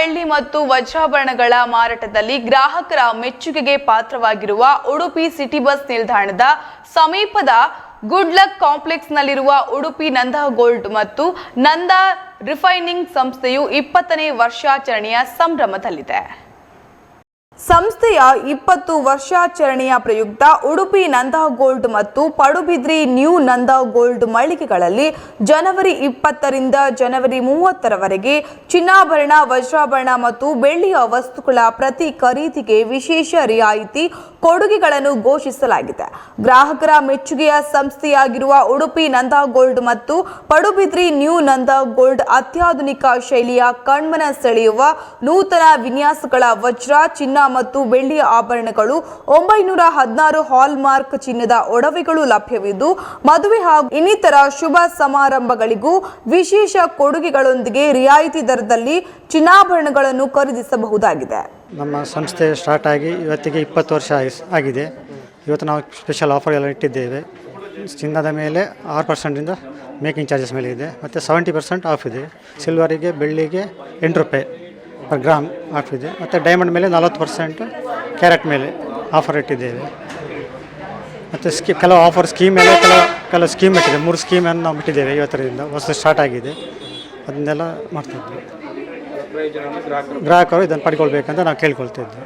ಬೆಳ್ಳಿ ಮತ್ತು ವಜ್ರಾಭರಣಗಳ ಮಾರಾಟದಲ್ಲಿ ಗ್ರಾಹಕರ ಮೆಚ್ಚುಗೆಗೆ ಪಾತ್ರವಾಗಿರುವ ಉಡುಪಿ ಸಿಟಿ ಬಸ್ ನಿಲ್ದಾಣದ ಸಮೀಪದ ಗುಡ್ ಲಕ್ ಕಾಂಪ್ಲೆಕ್ಸ್ನಲ್ಲಿರುವ ಉಡುಪಿ ನಂದ ಗೋಲ್ಡ್ ಮತ್ತು ನಂದ ರಿಫೈನಿಂಗ್ ಸಂಸ್ಥೆಯು ಇಪ್ಪತ್ತನೇ ವರ್ಷಾಚರಣೆಯ ಸಂಭ್ರಮದಲ್ಲಿದೆ. ಸಂಸ್ಥೆಯ ಇಪ್ಪತ್ತು ವರ್ಷಾಚರಣೆಯ ಪ್ರಯುಕ್ತ ಉಡುಪಿ ನಂದ ಗೋಲ್ಡ್ ಮತ್ತು ಪಡುಬಿದ್ರಿ ನ್ಯೂ ನಂದ ಗೋಲ್ಡ್ ಮಳಿಗೆಗಳಲ್ಲಿ ಜನವರಿ ಇಪ್ಪತ್ತರಿಂದ ಜನವರಿ ಮೂವತ್ತರವರೆಗೆ ಚಿನ್ನಾಭರಣ, ವಜ್ರಾಭರಣ ಮತ್ತು ಬೆಳ್ಳಿಯ ವಸ್ತುಗಳ ಪ್ರತಿ ಖರೀದಿಗೆ ವಿಶೇಷ ರಿಯಾಯಿತಿ ಕೊಡುಗೆಗಳನ್ನು ಘೋಷಿಸಲಾಗಿದೆ. ಗ್ರಾಹಕರ ಮೆಚ್ಚುಗೆಯ ಸಂಸ್ಥೆಯಾಗಿರುವ ಉಡುಪಿ ನಂದ ಗೋಲ್ಡ್ ಮತ್ತು ಪಡುಬಿದ್ರಿ ನ್ಯೂ ನಂದ ಗೋಲ್ಡ್ ಅತ್ಯಾಧುನಿಕ ಶೈಲಿಯ ಕಣ್ಮನ ಸೆಳೆಯುವ ನೂತನ ವಿನ್ಯಾಸಗಳ ವಜ್ರ, ಚಿನ್ನ ಮತ್ತು ಬೆಳ್ಳಿಯ ಆಭರಣಗಳು, ಒಂಬೈನೂರ ಹದಿನಾರು ಹಾಲ್ಮಾರ್ಕ್ ಚಿನ್ನದ ಒಡವೆಗಳು ಲಭ್ಯವಿದ್ದು, ಮದುವೆ ಹಾಗೂ ಇನ್ನಿತರ ಶುಭ ಸಮಾರಂಭಗಳಿಗೂ ವಿಶೇಷ ಕೊಡುಗೆಗಳೊಂದಿಗೆ ರಿಯಾಯಿತಿ ದರದಲ್ಲಿ ಚಿನ್ನಾಭರಣಗಳನ್ನು ಖರೀದಿಸಬಹುದಾಗಿದೆ. ನಮ್ಮ ಸಂಸ್ಥೆ ಸ್ಟಾರ್ಟ್ ಆಗಿ ಇವತ್ತಿಗೆ ಇಪ್ಪತ್ತು ವರ್ಷ ಆಗಿ- ಆಗಿದೆ. ಇವತ್ತು ನಾವು ಸ್ಪೆಷಲ್ ಆಫರ್ ಎಲ್ಲ ಇಟ್ಟಿದ್ದೇವೆ. ಚಿನ್ನದ ಮೇಲೆ ಆರು ಪರ್ಸೆಂಟಿಂದ ಮೇಕಿಂಗ್ ಚಾರ್ಜಸ್ ಮೇಲೆ ಇದೆ. ಮತ್ತು ಸೆವೆಂಟಿ ಪರ್ಸೆಂಟ್ ಆಫ್ ಇದೆ. ಸಿಲ್ವರಿಗೆ ಬೆಳ್ಳಿಗೆ ಎಂಟು ರೂಪಾಯಿ. ಪರ್ ಗ್ರಾಮ್ ಆಫ್ ಇದೆ ಮತ್ತು ಡೈಮಂಡ್ ಮೇಲೆ ನಲವತ್ತು ಪರ್ಸೆಂಟ್ ಕ್ಯಾರೆಟ್ ಮೇಲೆ ಆಫರ್ ಇಟ್ಟಿದ್ದೇವೆ. ಮತ್ತು ಸ್ಕೀ ಕೆಲವು ಆಫರ್ ಸ್ಕೀಮ್ ಮೇಲೆ ಕೆಲವು ಕೆಲವು ಸ್ಕೀಮ್ ಇಟ್ಟಿದೆ ಮೂರು ಸ್ಕೀಮನ್ನು ನಾವು ಬಿಟ್ಟಿದ್ದೇವೆ ಇವತ್ತರಿಂದ ಹೊಸ ಸ್ಟಾರ್ಟ್ ಆಗಿದೆ. ಅದನ್ನೆಲ್ಲ ಮಾಡ್ತಿದ್ವಿ ಗ್ರಾಹಕರು ಇದನ್ನು ಪಡ್ಕೊಳ್ಬೇಕಂತ ನಾವು ಕೇಳ್ಕೊಳ್ತಿದ್ವಿ